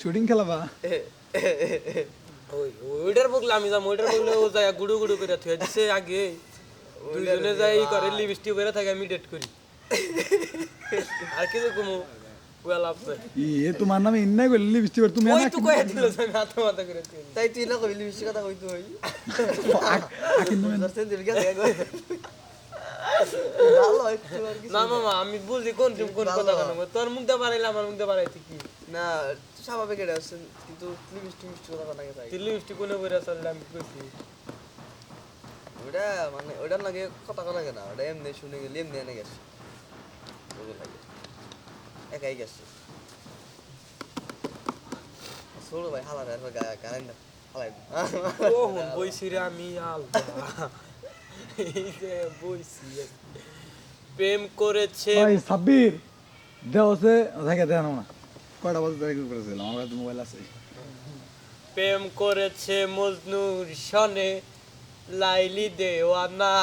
Shooting খেলাবা ওই ওইটার বগলে আমি যাম ওইটার বগলে ও যায় গুড়ু গুড়ু করে থুয়ে দিছে আগে। দুইজনে যাই করে লিপস্টিক করে থাকে আমি ডেট করি। আর কিছু কমু? কুয়া লাভ ইয়ে তোমার নামে ইন্নাই করলি লিপস্টিক তুমি না তো কয়ে দিল আমি হাতে মাথা করে তাই তুই না কইলি বেশি কথা কইতে হই আকিন তুমি দর্শন দিল গেছে ভালো একটু না মামা আমি বুঝি কোন কোন কোন কথা কেন তোর মুখ দিয়ে বাড়াইলে আমার মুখ বাড়াইতে কি? না স্বাভাবিক এটা আছে কিন্তু লিপস্টিক মিষ্টি কথা কথা চাই তুই। লিপস্টিক কোনে বইরা চললে আমি কইছি? ওটা মানে ওটার লাগে কথা কথা কেনা ওটা এমনি শুনে গেলে এমনি এনে গেছে। লাগে একাই গেছে। ছোট ভাই হালারে আর গাড়ি না হালাই ওহন বইছি রে আমি আলবা এই যে বইছি। প্রেম করেছে ভাই সাব্বির দেওছে থাকে দেন না। কয়টা বাজে তারিখ করেছিলাম? আমার কাছে মোবাইল আছে। প্রেম করেছে মজনুর সনে লাইলি দেওয়ানা।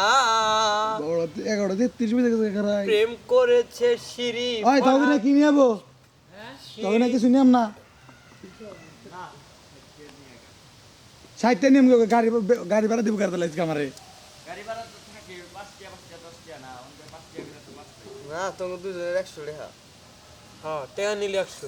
বড় এগারোটা তেত্রিশ গেছে প্রেম করেছে শিরি ওই তবে না কিনে যাব? তবে না কিছু নিয়াম না? ষাটটা নিয়ম গাড়ি গাড়ি ভাড়া দিব গাড়ি লাগছে আমারে না। তোমার দুজনের একশো টাকা হ্যাঁ টাকা নিলে একশো।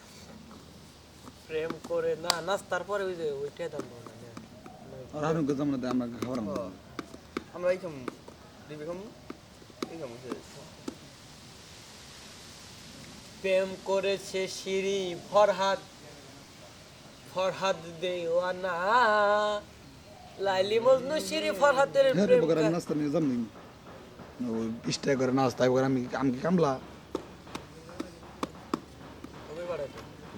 প্রেম করে না নাস্তার পরে ওই যে ওইটাই দাম আর হারুন কথা আমরা আমরা খাবার আমরা এই খাম দিবি খাম? এই খাম প্রেম করেছে শিরি ফরহাদ ফরহাদ দেওয়ানা। লাইলি মজনু শিরি ফরহাদের হ্যাঁ প্রেম নাস্তা নিয়ে যাম নি। ও ইস্টা করে নাস্তা করে আমি আমি কি কামলা?